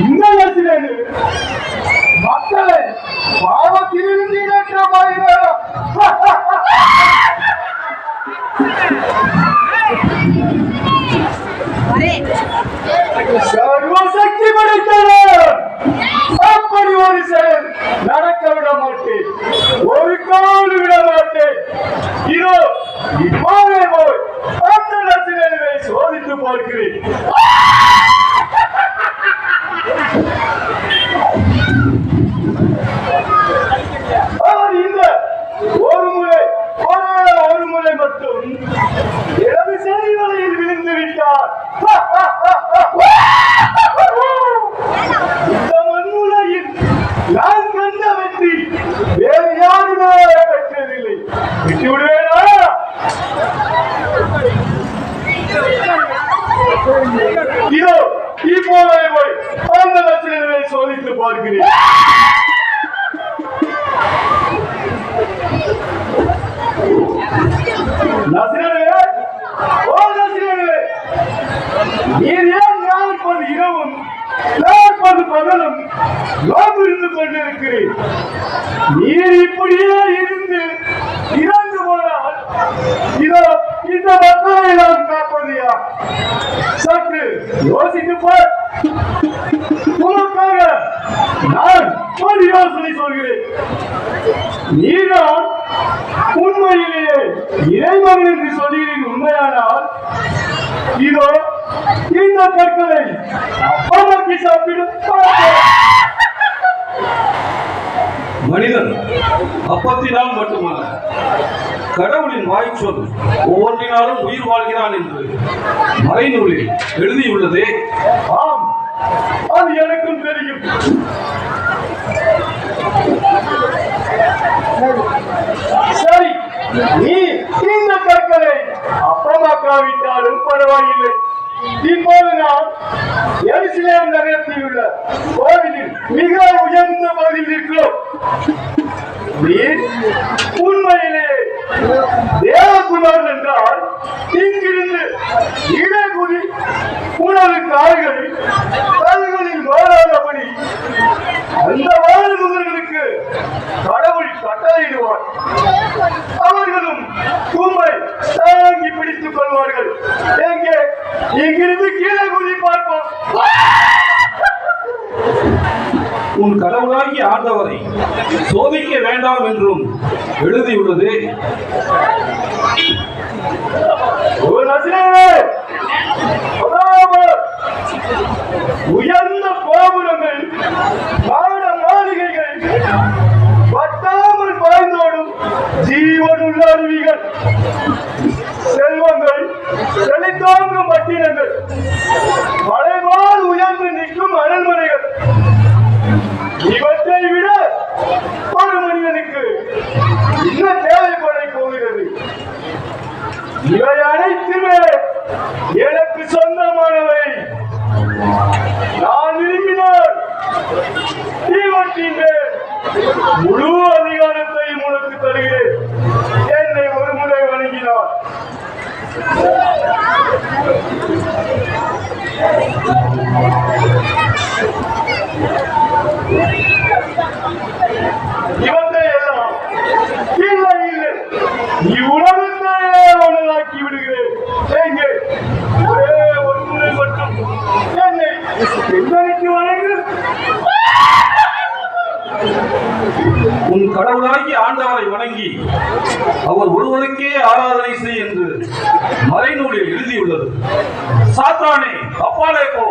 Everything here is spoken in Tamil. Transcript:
இந்த இடத்திலே மக்களை பாவத்திலிருந்து இணைக்கமாகிறார் சர்வசக்தி படைத்தவர் அப்படி ஒரு செயல் நடக்க விட மாட்டேன் ஒரு கால் விட மாட்டேன் இதோ இப்போதே போய் அந்த நசினை சோதித்து பார்க்கிறேன் இருந்து இறந்து போனால் இதோ இந்த மக்களை நாம் காப்பது சற்று யோசித்து பார். உனக்காக நான் ஒரு யோசனை சொல்கிறேன். நீதான் உண்மையிலேயே இறைவன் என்று சொல்கிறேன் உண்மையானால் இதோ இந்த கற்களை அப்பமக்கி சாப்பிடும். மனிதன் அப்பத்தினால் மட்டுமல்ல கடவுளின் வாய்ச்சொல் ஒவ்வொன்றினாலும் உயிர் வாழ்கிறான் என்று மறைநூலில் எழுதியுள்ளதே. ஆம் அது எனக்கும் தெரியும். சரி நீ இந்த கற்களை அப்பமாக்காவிட்டாலும் பரவாயில்லை. இப்போது நான் எருசலேம் உள்ள கோவிலில் மிக உயர்ந்த பகுதியில் இருக்கிறோம். நீ உண்மையிலே தேவகுமார் என்றால் இங்கிருந்து இடகுதி உணவு கால்களில் கல்களில் மாறாதபடி அந்த வாழ்முகர்களுக்கு கடவுள் கட்டளையிடுவார். அவர்களும் கும்பை தாங்கி பிடித்துக் கொள்வார்கள். எங்கே? இங்கிருந்து கீழே குதி பார்ப்போம் உன் கடவுளாகிய ஆண்டவரை சோதிக்க வேண்டாம் என்றும் எழுதியுள்ளதே. உயர்ந்த கோபுரங்கள் மாட மாளிகைகள் வட்டாமல் பாய்ந்தோடும் ஜீவனுள்ள அருவிகள் செல்வங்கள் செழித்தாங்கும் பட்டினங்கள் மலைவால் உயர்ந்து நிற்கும் அரண்மனைகள் இவற்றை விட ஒரு மனிதனுக்கு என்ன தேவைப்பட போகிறது இவை அனைத்துமே எனக்கு சொந்தமானவை. நான் விரும்பினால் இவற்றின் முழு அதிகாரத்தை உனக்கு தருகிறேன். என்னை ஒரு முறை வணங்கினார் இவற்றை எல்லாம் இல்லை இல்லை இவ்வுலகத்தையே உணராக்கி விடுகிறேன் எங்கே ஒரே ஒரு முறை மட்டும் என்னை எந்தனைக்கு வழங்கு கடவுளாகி ஆண்டவரை வணங்கி அவர் ஒருவருக்கே ஆராதனை செய் என்று மறைநூலில் எழுதியுள்ளது. சாத்தானே அப்பாலே போ.